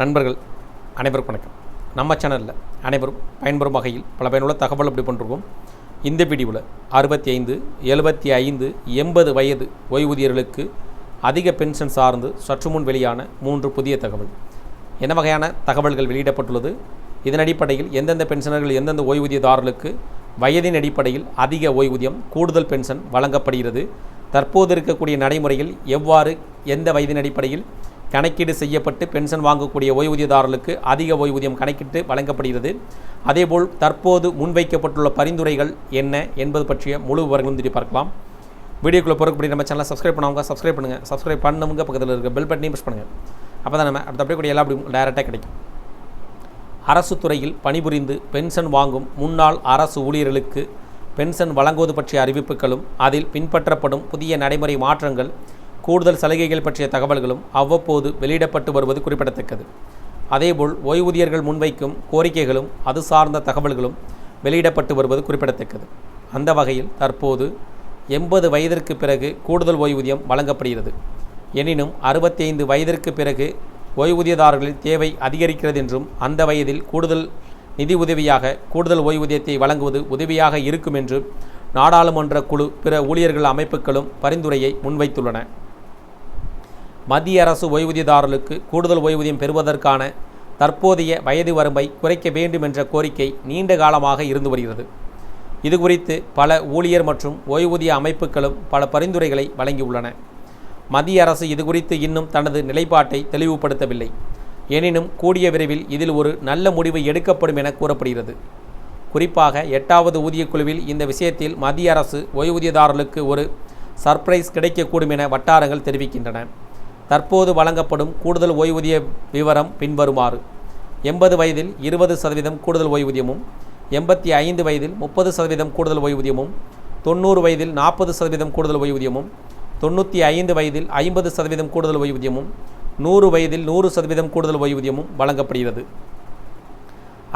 நண்பர்கள் அனைவருக்கும் வணக்கம். நம்ம சேனலில் அனைவரும் பயன்பெறும் வகையில் பல பயனுள்ள தகவல் அப்படி பண்ணிருக்கோம். இந்த வீடியோவில் அறுபத்தி ஐந்து எழுபத்தி ஐந்து எண்பது வயது ஓய்வூதியர்களுக்கு அதிக பென்ஷன் சார்ந்து சற்று முன் வெளியான மூன்று புதிய தகவல். என்ன வகையான தகவல்கள் வெளியிடப்பட்டுள்ளது? இதன் அடிப்படையில் எந்தெந்த பென்ஷனர்கள் எந்தெந்த ஓய்வூதியதாரர்களுக்கு வயதின் அடிப்படையில் அதிக ஓய்வூதியம் கூடுதல் பென்ஷன் வழங்கப்படுகிறது? தற்போது இருக்கக்கூடிய நடைமுறையில் எவ்வாறு எந்த வயதின் அடிப்படையில் கணக்கீடு செய்யப்பட்டு பென்ஷன் வாங்கக்கூடிய ஓய்வூதியதாரர்களுக்கு அதிக ஓய்வூதியம் கணக்கிட்டு வழங்கப்படுகிறது. அதேபோல் தற்போது முன்வைக்கப்பட்டுள்ள பரிந்துரைகள் என்ன என்பது பற்றிய முழு விவரங்களும் திரும்பி பார்க்கலாம். வீடியோக்குள்ளே போகிறக்கூடிய நம்ம சேனலை சப்ஸ்கிரைப் பண்ணவங்க சப்ஸ்கிரைப் பண்ணுங்கள் சப்ஸ்கிரைப் பண்ணவங்க பக்கத்தில் இருக்க பெல் பட்டனையும் ப்ரெஸ் பண்ணுங்கள் அப்போ தான் நம்ம அடுத்த அப்படியே கூட எல்லா அப்படி டைரெக்டாக கிடைக்கும். அரசு துறையில் பணிபுரிந்து பென்ஷன் வாங்கும் முன்னாள் அரசு ஊழியர்களுக்கு பென்ஷன் வழங்குவது பற்றிய அறிவிப்புகளும் அதில் பின்பற்றப்படும் புதிய நடைமுறை மாற்றங்கள் கூடுதல் சலுகைகள் பற்றிய தகவல்களும் அவ்வப்போது வெளியிடப்பட்டு வருவது குறிப்பிடத்தக்கது. அதேபோல் ஓய்வூதியர்கள் முன்வைக்கும் கோரிக்கைகளும் அது சார்ந்த தகவல்களும் வெளியிடப்பட்டு வருவது குறிப்பிடத்தக்கது. அந்த வகையில் தற்போது எண்பது வயதிற்கு பிறகு கூடுதல் ஓய்வூதியம் வழங்கப்படுகிறது. எனினும் அறுபத்தைந்து வயதிற்கு பிறகு ஓய்வூதியதாரர்களின் தேவை அதிகரிக்கிறது என்றும் அந்த வயதில் கூடுதல் நிதி உதவியாக கூடுதல் ஓய்வூதியத்தை வழங்குவது உதவியாக இருக்கும் என்று நாடாளுமன்ற குழு பிற ஊழியர்கள் அமைப்புகளும் பரிந்துரையை முன்வைத்துள்ளன. மத்திய அரசு ஓய்வூதியதாரர்களுக்கு கூடுதல் ஓய்வூதியம் பெறுவதற்கான தற்போதைய வயது வரம்பை குறைக்க வேண்டும் என்ற கோரிக்கை நீண்ட காலமாக இருந்து வருகிறது. இதுகுறித்து பல ஊழியர் மற்றும் ஓய்வூதிய அமைப்புகளும் பல பரிந்துரைகளை வழங்கியுள்ளன. மத்திய அரசு இது குறித்து இன்னும் தனது நிலைப்பாட்டை தெளிவுபடுத்தவில்லை. எனினும் கூடிய விரைவில் இதில் ஒரு நல்ல முடிவு எடுக்கப்படும் என கூறப்படுகிறது. குறிப்பாக எட்டாவது ஊதியக் குழுவில் இந்த விஷயத்தில் மத்திய அரசு ஓய்வூதியதாரர்களுக்கு ஒரு சர்ப்ரைஸ் கிடைக்கக்கூடும் என வட்டாரங்கள் தெரிவிக்கின்றன. தற்போது வழங்கப்படும் கூடுதல் ஓய்வூதிய விவரம் பின்வருமாறு. எண்பது வயதில் இருபது சதவீதம் கூடுதல் ஓய்வூதியமும் எண்பத்தி ஐந்து வயதில் முப்பது சதவீதம் கூடுதல் ஓய்வூதியமும் தொண்ணூறு வயதில் நாற்பது சதவீதம் கூடுதல் ஓய்வூதியமும் தொண்ணூற்றி ஐந்து வயதில் ஐம்பது சதவீதம் கூடுதல் ஓய்வூதியமும் நூறு வயதில் நூறு சதவீதம் கூடுதல் ஓய்வூதியமும் வழங்கப்படுகிறது.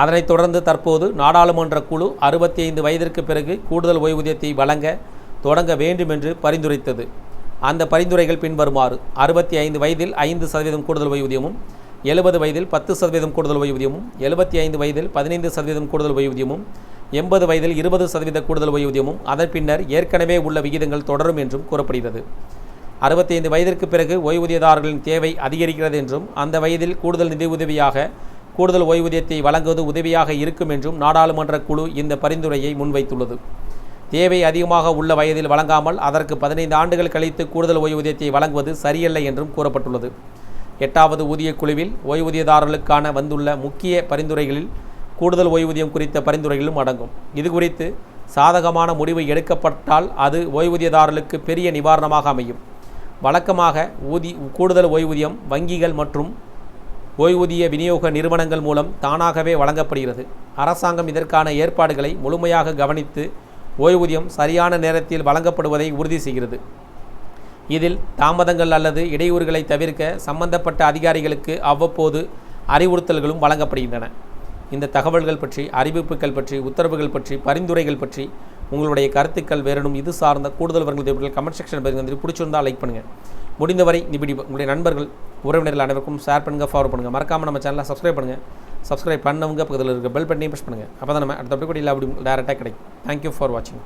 அதனைத் தொடர்ந்து தற்போது நாடாளுமன்ற குழு அறுபத்தி ஐந்து வயதிற்கு பிறகு கூடுதல் ஓய்வூதியத்தை வழங்க தொடங்க வேண்டும் என்று பரிந்துரைத்தது. அந்த பரிந்துரைகள் பின்வருமாறு அறுபத்தி ஐந்து வயதில் ஐந்து சதவீதம் கூடுதல் ஓய்வூதியமும் எழுபது வயதில் பத்து சதவீதம் கூடுதல் ஓய்வூதியமும் எழுபத்தி ஐந்து வயதில் பதினைந்து சதவீதம் கூடுதல் ஓய்வூதியமும் எண்பது வயதில் இருபது சதவீத கூடுதல் ஓய்வூதியமும் அதன் பின்னர் ஏற்கனவே உள்ள விகிதங்கள் தொடரும் என்றும் கூறப்படுகிறது. அறுபத்தைந்து வயதிற்கு பிறகு ஓய்வூதியதாரர்களின் தேவை அதிகரிக்கிறது என்றும் அந்த வயதில் கூடுதல் நிதி உதவியாக கூடுதல் ஓய்வூதியத்தை வழங்குவது உதவியாக இருக்கும் என்றும் நாடாளுமன்ற குழு இந்த பரிந்துரையை முன்வைத்துள்ளது. தேவை அதிகமாக உள்ள வயதில் வழங்காமல் அதற்கு பதினைந்து ஆண்டுகள் கழித்து கூடுதல் ஓய்வூதியத்தை வழங்குவது சரியல்ல என்றும் கூறப்பட்டுள்ளது. எட்டாவது ஊதியக் குழுவில் ஓய்வூதியதாரர்களுக்கான வந்துள்ள முக்கிய பரிந்துரைகளில் கூடுதல் ஓய்வூதியம் குறித்த பரிந்துரைகளும் அடங்கும். இது குறித்து சாதகமான முடிவு எடுக்கப்பட்டால் அது ஓய்வூதியதாரர்களுக்கு பெரிய நிவாரணமாக அமையும். வழக்கமாக ஊதி கூடுதல் ஓய்வூதியம் வங்கிகள் மற்றும் ஓய்வூதிய விநியோக நிறுவனங்கள் மூலம் தானாகவே வழங்கப்படுகிறது. அரசாங்கம் இதற்கான ஏற்பாடுகளை முழுமையாக கவனித்து ஓய்வூதியம் சரியான நேரத்தில் வழங்கப்படுவதை உறுதி செய்கிறது. இதில் தாமதங்கள் அல்லது இடையூறுகளை தவிர்க்க சம்பந்தப்பட்ட அதிகாரிகளுக்கு அவ்வப்போது அறிவுறுத்தல்களும் வழங்கப்படுகின்றன. இந்த தகவல்கள் பற்றி அறிவிப்புகள் பற்றி உத்தரவுகள் பற்றி பரிந்துரைகள் பற்றி உங்களுடைய கருத்துக்கள் வேறனும் இது சார்ந்த கூடுதல் விவரங்கள் கமெண்ட் செக்ஷன் வந்து பிடிச்சிருந்தால் லைக் பண்ணுங்கள் முடிந்தவரை இப்படி உங்களுடைய நண்பர்கள் உறவினர்கள் அனைவருக்கும் ஷேர் பண்ணுங்கள் ஃபாலோ பண்ணுங்கள் மறக்காமல் நம்ம சேனலை சப்ஸ்கிரைப் பண்ணுங்கள் சப்ஸ்கிரைப் பண்ணவங்க பக்கத்தில் இருக்க பெல் பட்டனையும் ப்ரெஸ் பண்ணுங்கள் அப்போ தான் நம்ம அடுத்த அப்படி கூட இல்லை அப்படி டேரெக்டாக கிடைக்கும். தேங்க்யூ ஃபார் வாட்சிங்